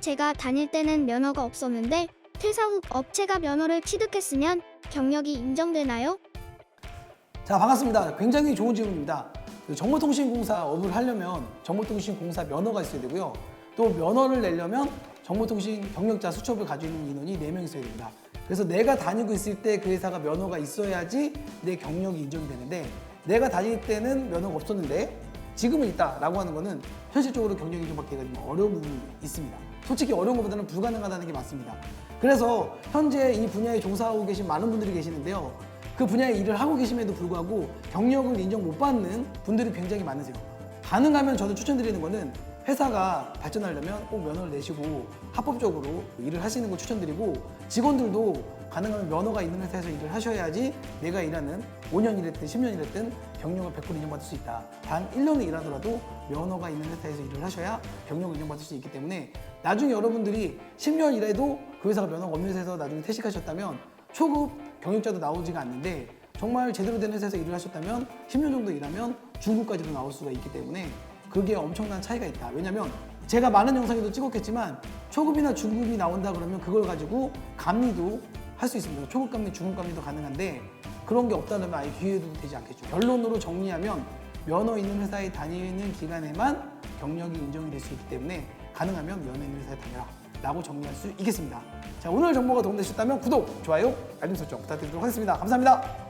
제가 다닐 때는 면허가 없었는데 퇴사 후 업체가 면허를 취득했으면 경력이 인정되나요? 자 반갑습니다. 굉장히 좋은 질문입니다. 그 정보통신공사 업을 하려면 정보통신공사 면허가 있어야 되고요. 또 면허를 내려면 정보통신 경력자 수첩을 가지고 있는 인원이 4명 있어야 됩니다. 그래서 내가 다니고 있을 때 그 회사가 면허가 있어야지 내 경력이 인정이 되는데 내가 다닐 때는 면허가 없었는데 지금은 있다라고 하는 거는 현실적으로 경력 인정받기가 좀 어려운 부분이 있습니다. 솔직히 어려운 것보다는 불가능하다는 게 맞습니다. 그래서 현재 이 분야에 종사하고 계신 많은 분들이 계시는데요. 그 분야의 일을 하고 계심에도 불구하고 경력을 인정 못 받는 분들이 굉장히 많으세요. 가능하면 저는 추천드리는 거는 회사가 발전하려면 꼭 면허를 내시고 합법적으로 일을 하시는 걸 추천드리고 직원들도 가능하면 면허가 있는 회사에서 일을 하셔야지 내가 일하는 5년 일했든 10년 일했든 경력을 100% 인정받을 수 있다. 단 1년을 일하더라도 면허가 있는 회사에서 일을 하셔야 경력을 인정받을 수 있기 때문에 나중에 여러분들이 10년 일해도 그 회사가 면허가 없는 회사에서 나중에 퇴직하셨다면 초급 경력자도 나오지가 않는데 정말 제대로 된 회사에서 일을 하셨다면 10년 정도 일하면 중급까지도 나올 수가 있기 때문에 그게 엄청난 차이가 있다. 왜냐면 제가 많은 영상에도 찍었겠지만 초급이나 중급이 나온다 그러면 그걸 가지고 감리도 할 수 있습니다. 초급 감리, 중급 감리도 가능한데 그런 게 없다면 아예 기회도 되지 않겠죠. 결론으로 정리하면 면허 있는 회사에 다니는 기간에만 경력이 인정이 될 수 있기 때문에 가능하면 면허 있는 회사에 다녀라 라고 정리할 수 있겠습니다. 자 오늘 정보가 도움되셨다면 구독, 좋아요, 알림 설정 부탁드리도록 하겠습니다. 감사합니다.